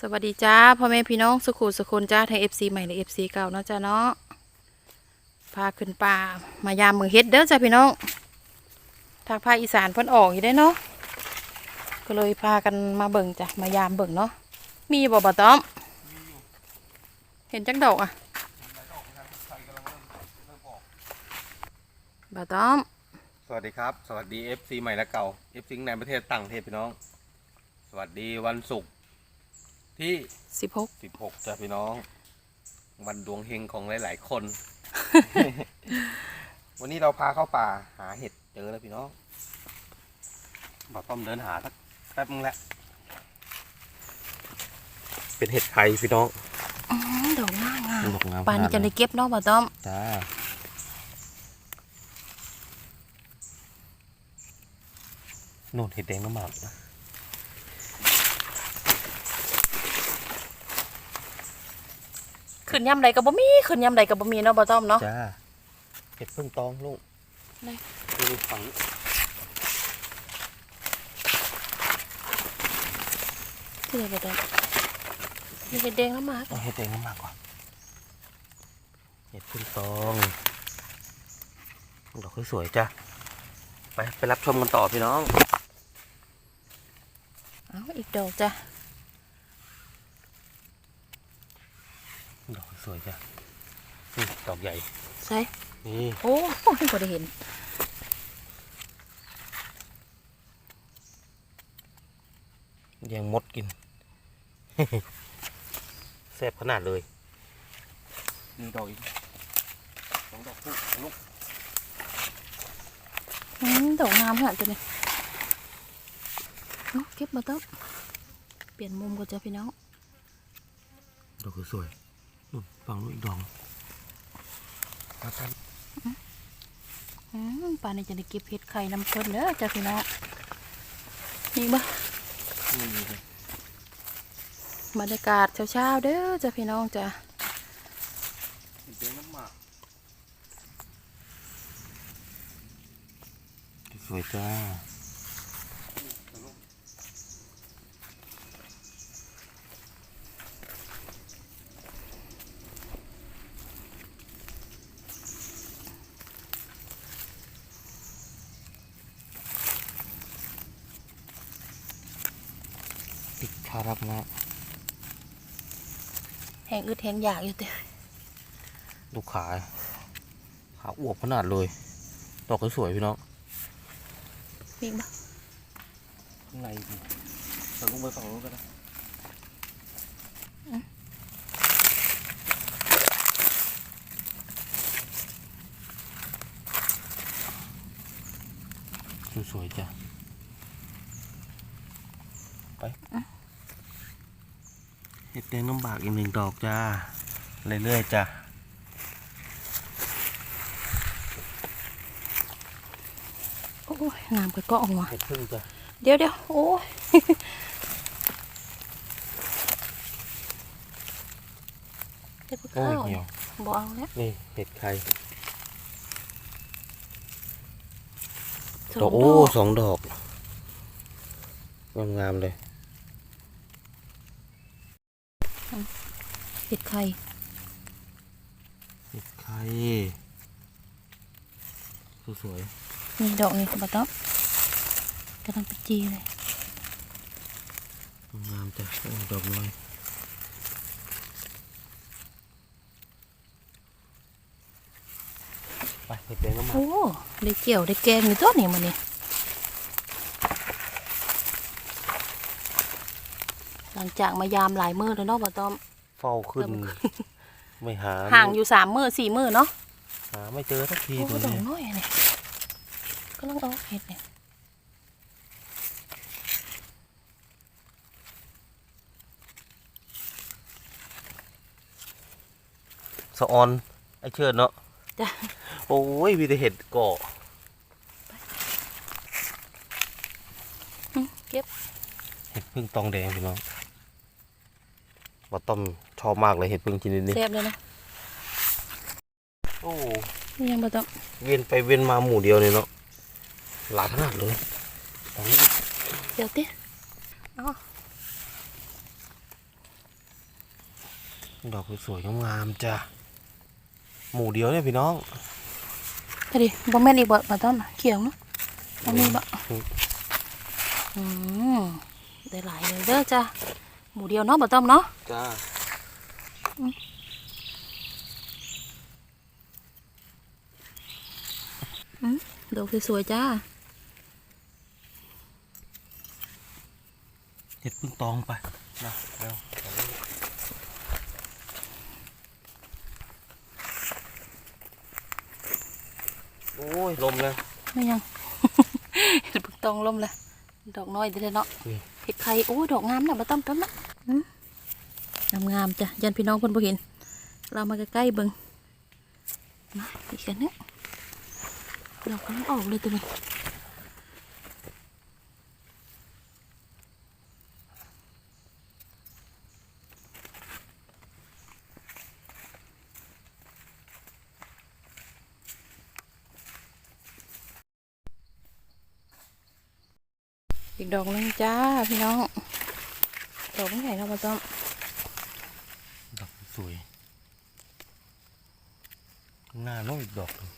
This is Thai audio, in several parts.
สวัสดีจ้าพ่อแม่พี่น้องสุขุสุคนจ้าไทยเอฟซีใหม่หรือเอฟซีเก่าเนาะจ้าเนาะพาขึ้นป่ามายามมือเฮ็ดเด้อจ้าพี่น้องทางภาคอีสานเพิ่นออกอยู่ได้เนาะก็เลยพากันมาเบิ่งจ้ะมายามเบิ่งเนาะมีบ่บ่ต้อม เห็นจักดอกอะบ่ต้อม สวัสดีครับ สวัสดี FC ใหม่และเก่า FC ในประเทศต่างประเทศพี่น้อง สวัสดีวันศุกร์ ที่ สิบหก16จ้ะพี่น้อง วันดวงเฮงของหลาย ๆ คน วันนี้เราพาเข้าป่าหาเห็ดเจอแล้วพี่น้องบอกต้อมเดินหาสักแป๊บนึงแหละ เป็นเห็ดไข่พี่น้องดอกงามงามดอกงามป่านนี้จะได้เก็บเนาะบ่ต้อม จ้าโน่นเห็ดแดงน้ำหมากนะ ขึ้นยำใดก็บ่มีขึ้นยำใดก็บ่มีเนาะบ่ต้อมเนาะจ้าเห็ดพึ่งตองลูกไหนดูฝังที่ไหนบ่ต้อมมีเห็ดแดงแล้วมากเอาเห็ดแดงน้ำหมากก่อนเห็ดพึ่งตองดอกสวยๆจ้าไปไปรับชมกันต่อพี่น้องเอาอีกดอกจ้ะ ดอกสวยจ้านี่ดอกใหญ่ใช่นี่โอ้ไม่ได้เห็นยังมดกินแซ่บขนาดเลยนี่ดอกอีกสองดอกคู่ลูกอืมดอกงามขนาดตัวนี้เอาเก็บมาต้อมเปลี่ยนมุมก่อนจ้ะพี่น้องดอกสวย นู่นฟังนู่นอีกดอกมาทอืมป่านนี้จะได้เก็บเห็ดไข่น้ำข้นเด้อจ้ะพี่น้องนี่บ่ำนี่เลยบรรยากาศเช้าๆเด้อจ้ะพี่น้องจ้ะเดี๋ยวน้ำหมากสวยจ้า ติดคารับนะแหงอึดแหงอยากอยู่เด้อลูกขาขาอวบขนาดเลย ดอกสวยๆพี่น้องมีบ่ข้างในเราลงไปฝั่งนู้นก็ได้สวยๆจ้ะไปเห็ดแดงน้ำบากอีกหนึ่งดอกจ้า เรื่อยๆจ้ะโอ้ยงามกระเกาะหัวเห็ดพึ่งจ้ะเดี๋ยวเดี๋ยวโอ้ยเก็บโอ้ข้าวเหี่ยวบ่เอาแล้วนี่เห็ดไข่ดอกโอ้สองดอกงามๆเลย เห็ดไข่เห็ดไข่สวยนี่ดอกนี่บ่ต้องกำลังไปจีเลยๆงามจ้ะโอ้ดอกน้อยไปเห็ดแดงน้ำมันโอ้ได้เกี่ยวได้แกงอยู่ตัวนี้มันนี่หลังจากมายามหลายมื้อแล้วเนาะบ่ต้อง เฝ้าขึ้น ไม่หาห่างอยู่สามมื้อสี่มื้อเนาะหาไม่เจอสักทีโอ้ตัวดอนี้กน้อยเนี่ยก็ต้องเอาเห็ดเนี่ยสะออนไอเชิดเนาะจ้ะโอ้ยมีแต่เห็ดเกาะอืมเก็บ เห็ดพึ่งตองแดงพี่น้องบอต้อม ชอบมากเลยเห็ดพึ่งชนิดนี้เสียบเลยนะโอ้นี่ยังบ่ต้องเวียนไปเวียนมาหมู่เดียวเนี่ยเนาะหลายขนาดเลยตรงนี้เดี๋ยวติเอาดอกสวยๆงามๆจ้ะหมู่เดียวเนี่ยพี่น้องพอดีบ่แม่นอีกบ่บ่ต้อมเขียวเนาะบ่มีบ่อืมอืมได้หลายเลยเด้อจ้ะหมูเดียวเนาะบ่ต้อมเนาะจ้า ดอกสวยๆจ้าเห็ดพึ่งตองไปนะเร็วโอ้ย ลมเลยไม่ยัง เห็ดพึ่งตองลมเลย ดอกน้อยเด้อเนาะนี่เห็ดไข่โอ้ยดอกงามน่ะบ่ต้อมต้นนะ งามงามๆจ้ะยันพี่น้องเพิ่นบ่เห็น เรามาใกล้ๆเบิ่งมาอีกกันนึงดอกกำลังออกเลยตัวนี้อีกดอกนึงจ้าพี่น้องดอกไม่ใหญ่เราะมาต้อมดอก สวย หน้าน้องอีกดอกหนึ่ง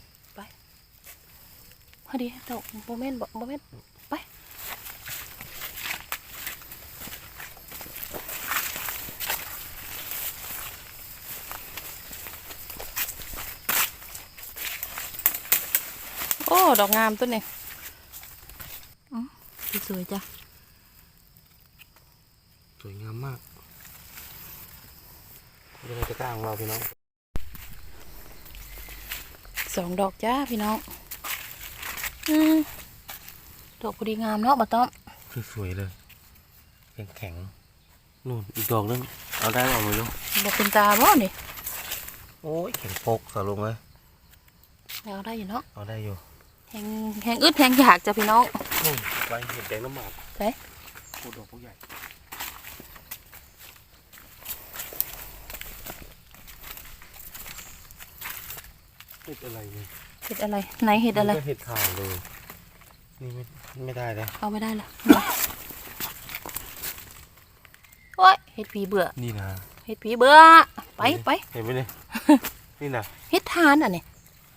พอดีดอกโมเมนต์บอกโมเมนต์ไป โอ้ ดอกงามต้นนี่อืมสวยๆจ้ะ สวยงามมาก เป็นอะไรจะกล้าของเราพี่น้องสองดอกจ้าพี่น้องอืมดอกพอดีงามเนาะบะต้อมสวยๆเลยแข็งแข็งๆนู่นอีกดอกนึงเอาได้เอาไหมลูกบอกเป็นตาบ่นี่โอ้ยแข็งโปกสาลงเลยเอาได้อยู่เนาะเอาได้อยู่แหงแหงอึดแหงอยากจ้ะพี่น้องนู่นใบเห็ดแดงน้ำหมากไหนพูดดอกผู้ใหญ่ เห็ดอะไรเนี่ยเห็ดอะไร ไหนเห็ดอะไรนี่ก็เห็ดขาวเลย นี่ไม่ไม่ได้เลยเอาไม่ได้ละโอ้ยเห็ดผีเบื่อ นี่นะเห็ดผีเบื่อ ไปไปเห็นไหมเนี่ยนี่นะเห็ดทานอะนี่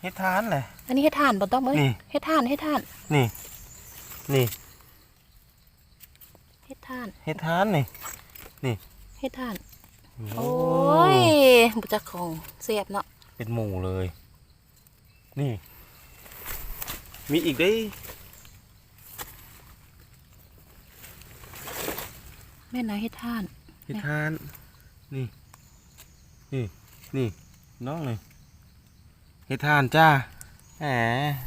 เห็ดทานเลยอันนี้เห็ดทานบ่ต้องเอ้ยนี่เห็ดทานเห็ดทาน นี่ นี่เห็ดทานเห็ดทานนี่เห็ดทานโอ้โอ้ยบุจักของเสียบเนาะ เป็นหมู่เลย นี่ มีอีกได้ แม่นายเห็ดทานเห็ดทาน นี่ นี่ นี่ น้องเลยเห็ดทานจ้า แหม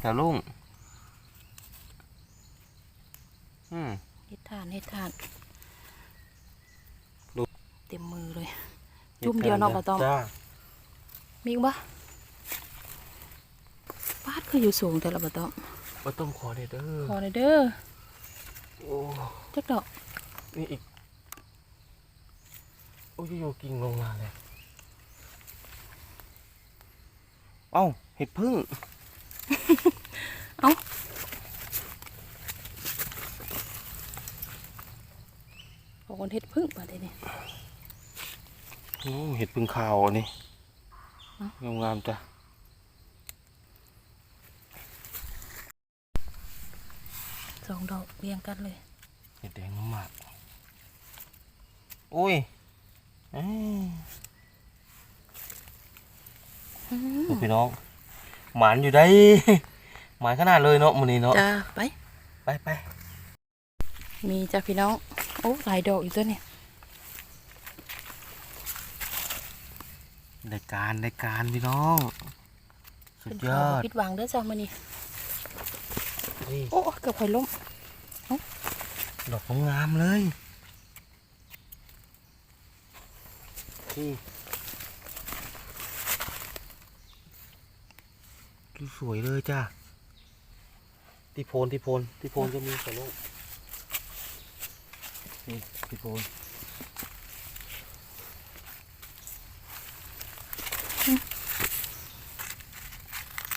สาวลุงอืมเห็ดทานเห็ดทานดู เต็มมือเลย จุ่มเดียวเนาะบ่ต้องจ้า มีอีกบ่ ปาดคืออยู่สูงแต่ละบ่ต้องบ่ต้องขอเด้อเด้อขอหน่อยเด้อโอ้จักดอกนี่อีกโอ้ยโยกิ่งลงมาเลยเอ้าเห็ดพึ่งของคนเห็ดพึ่งมาได้นี่โอ้เห็ดพึ่งขาวอันนี้เอ้างามๆจ้ะ สองดอกเรียงกันเลยเห็ดแดงน้ำหมากโอ้ยเอ้ยดูพี่น้อง หมานอยู่ได้หมานขนาดเลยเนาะมื้อนี้เนาะจ้าไป ไปไปมีจ้าพี่น้อง โอ้หลายดอกอยู่ตัวเนี่ยได้การได้การพี่น้อง สุเป็ดนยข่าวอบ่ดผิดหวังเด้อจ้ามื้อนี้นี่ โอ้เกือบข่อยล้มดอกงามๆเลยนี่สวยเลยจ้าที่โพนที่โพนที่โพนจะมีสโลกนี่ที่โพน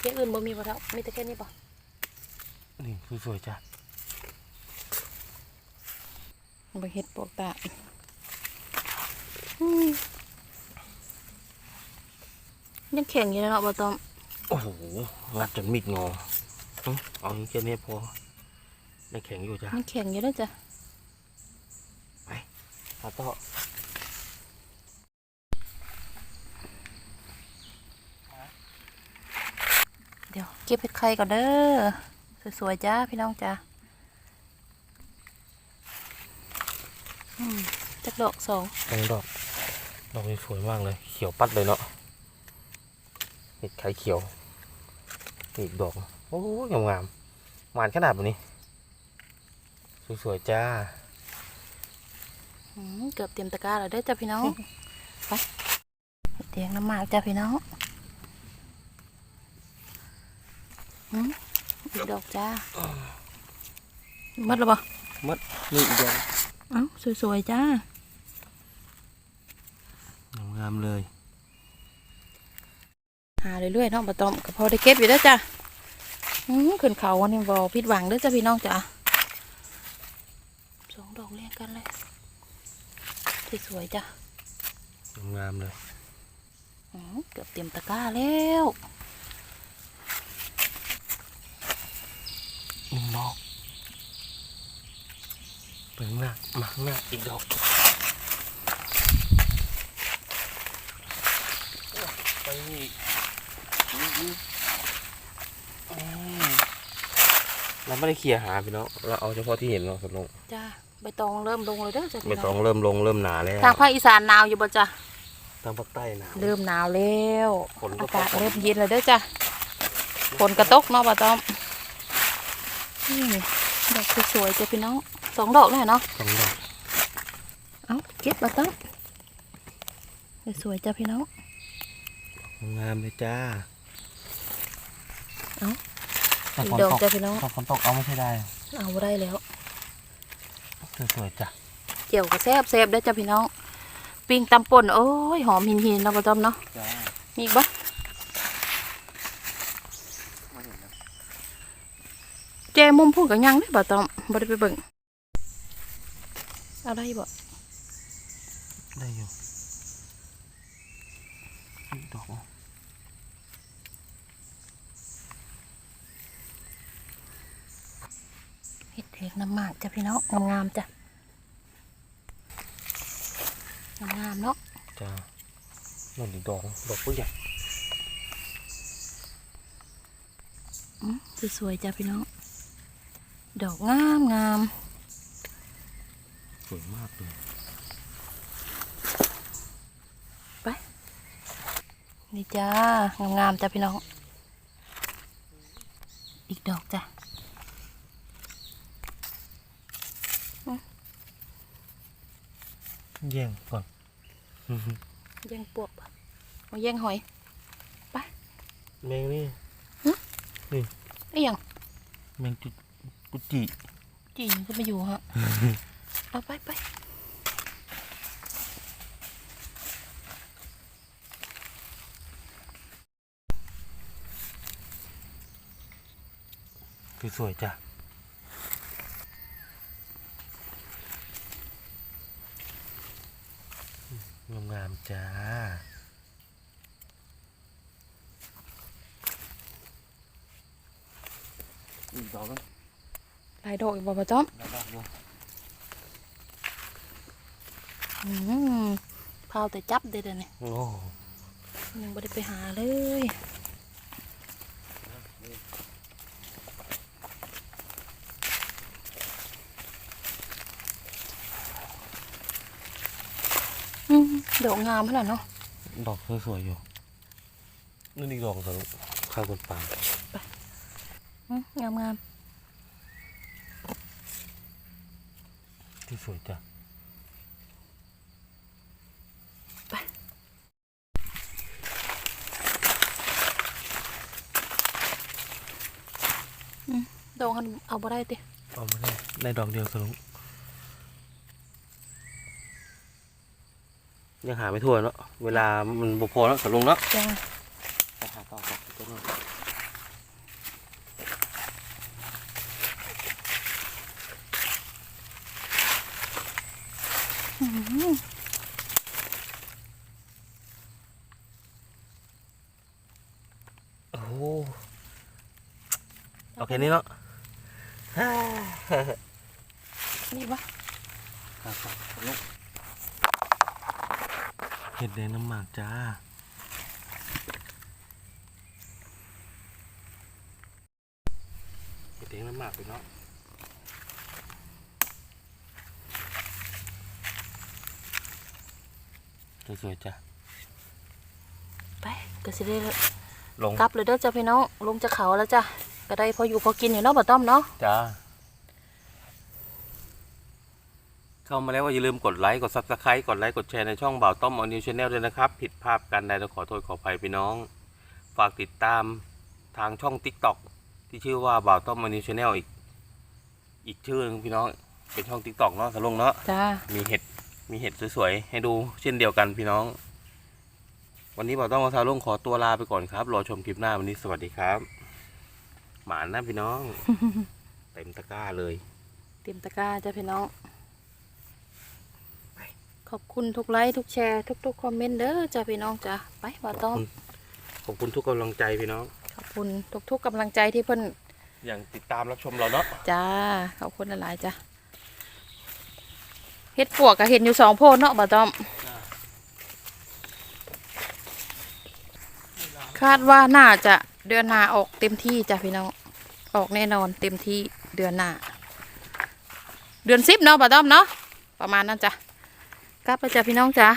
เที่อื่นบ่มีบ่เท่ามีแต่แค่นี้บ่ นี่สวยๆจ้าบ่เฮ็ดปวกตาอืมยังแข็งอยู่เลยเนาะบ่ต้อม โอ้โหงัดจนมิดงออื้อเอาแค่นี้พอยังแข็งอยู่จ้ะยังแข็งอยู่เลยจ้ะตาต่อเดี๋ยวเก็บเห็ดไข่ก่อนเด้อ สวยๆจ้าพี่น้องจ้าอืมจักดอกสองตรงดอก ดอกนี้สวยมากเลย เขียวปัดเลยเนาะเห็ดไข่เขียวนี่อีกดอก โอ้ยงามๆหวานขนาดแบบนี้ สวยๆจ้าอืมเกือบเต็มตะกร้าแล้วเด้อจ้าพี่น้อง ไปเห็ดแดงน้ำหมากจ้าพี่น้อง อืมอีกดอกจ้าหมัดแล้วบ่นี่อีกดอกเอ้าสวยๆจ้างามๆเลย หาเรื่อยๆเนาะบ่ต้องก็พอได้เก็บอยู่แล้วจ้ะอืมขึ้นเขาวันนี้บ่ผิดหวังเด้อจ้ะพี่น้องจ้ะสองดอกเรียงกันเลยสวยๆจ้ะงามๆเลยอืมเกือบเต็มตะกร้าแล้ว หนึ่งดอกไปข้างหน้ามาข้างหน้าอีกดอกไปนี่นี่เราไม่ได้เคลียร์หาพี่น้องเราเอาเฉพาะที่เห็นเราสลงจ้ะใบตองเริ่มลงเลยเด้อจ้ะไม่พี่ต้น้อองงเริ่มลงเริ่มหนาแล้วทางภาคอีสานหนาวอยู่บ่จ้ะทางภาคใต้หนาว เริ่มหนาวแล้วฝนก็อากาศตกเริ่มเย็นเลยเด้อจ้ะฝนกระตกเนาะบ่ต้อง นี่ดอกสวยๆจ้ะพี่น้องสองดอกเลยเนาะสองดอกเอ้าเก็บบ่ต้องสวยๆจ้ะพี่น้องงามเลยจ้าเอ้าถ้าอีฝกนดอกตกจ้ะพี่น้องถ้าฝนตกเอาไม่ใช่ได้ เอาได้แล้วสวยๆจ้ะเจียวก็แซ่บแซ่บได้อจ้ะพี่น้อง ปิ้งตำป่นโอ้ยหอมหินหินๆเนาะบ่ต้อมเนาะจ้ามีอีกบ่แจ มุมพูดกับยังได้อบ่ต้อมบ่ได้ไปเบิ่งเอาได้บ่ได้อยู่อีกดอกอะเฮ็ดเทกน้ำหมากจ้ะพี่น้องงามๆจ้ะงามๆเนาะจ้านั่นอีกดอกดอกผู้ใหญ่อืมสวยๆจ้ะพี่น้อง ดอกงามงามสวยมากเลยนี่จ้างามๆจ้ะพี่น้อง อีกดอกจ้ะแย่งก่อนแย่งปวกปะมาแย่งหอยแมงนี่ไอ้หยังแมงจุ กุจิจีนก็มาอยู่ฮะ เอาไปไปสวยๆจ้ะงามๆจ้าอีกดอกนึง ลายดอกอีกบ่ปะจ้อมดอกนึงอืมพาวแต่จับเด็ดเลยโอ้ยังไม่ได้ไปหาเลยอืมดอกงามขนาดเนาะ ดอกสวยๆอยู่นั่นอีกดอกสนุกข้าวบนปางอืมงามงาม สวยจ้ะดอกหันเอาบ่ได้ติเอามาได้ได้ดอกเดียวสนุกยังหาไม่ทั่วเนาะ เวลามันบุพอแล้วสลุงเนาะ จ้า ไปหาต่อก่อนต้นนึง อืม โอเคนี้เนาะนี่ปะเห็ดแดงน้ำหมากจ้าเห็ดแดงน้ำหมากไปเนาะสวยๆจ้ะไปก็สิได้ลงกลับเลยเด้อจ้ะพี่น้องลงจากเขาแล้วจ้ะ ก็ได้พออยู่พอกินอยู่เนาะบ่ต้อมเนาะจ้าเข้ามาแล้วก็อย่าลืมกดไลค์กดซับสไครต์กดไลค์กดแชร์ในช่องบ่าวต้อมออนิวชาแนลด้วยนะครับ ผิดภาพกันใดต้องขอโทษขออภัยพี่น้อง ฝากติดตามทางช่อง t ิ k t o k ที่ชื่อว่าบ่าวต้อมออนิวชาแนลอีก อีกชื่อหนึงพี่น้องเป็นช่อง t ิ k t o k เนาะสลุงเนาะจ้ามีเห็ดมีเห็ดสวยๆให้ดูเช่นเดียวกันพี่น้อง วันนี้บ่าวต้อมกับซาลุงขอตัวลาไปก่อนครับรอชมคลิปหน้าวันนี้สวัสดีครับ หมานนะพี่น้อง เต็มตะกร้าเลย เต็มตะกร้าจ้ะพี่น้อง ขอบคุณทุกไลค์ทุกแชร์ทุกๆคอมเมนต์เด้อจ้ะพี่น้องจ้ะไปบ่ต้อมขอบคุณทุกกำลังใจพี่น้อง ขอบคุณทุกๆกำลังใจที่เพิ่นอย่างติดตามรับชมเราเนาะจ้าขอบคุณหลายๆจ้ะเฮ็ดปวกก็เห็นอยู่สองโพดเนาะบ่ต้อมคาดว่าน่าจะเดือนหน้าออกเต็มที่จ้ะพี่น้อง ออกแน่นอนเต็มที่เดือนหน้า เดือนสิบเนาะป้าต้อมเนาะประมาณนั้นจ้ะกลับไปจ้ะพี่น้องจ้ะ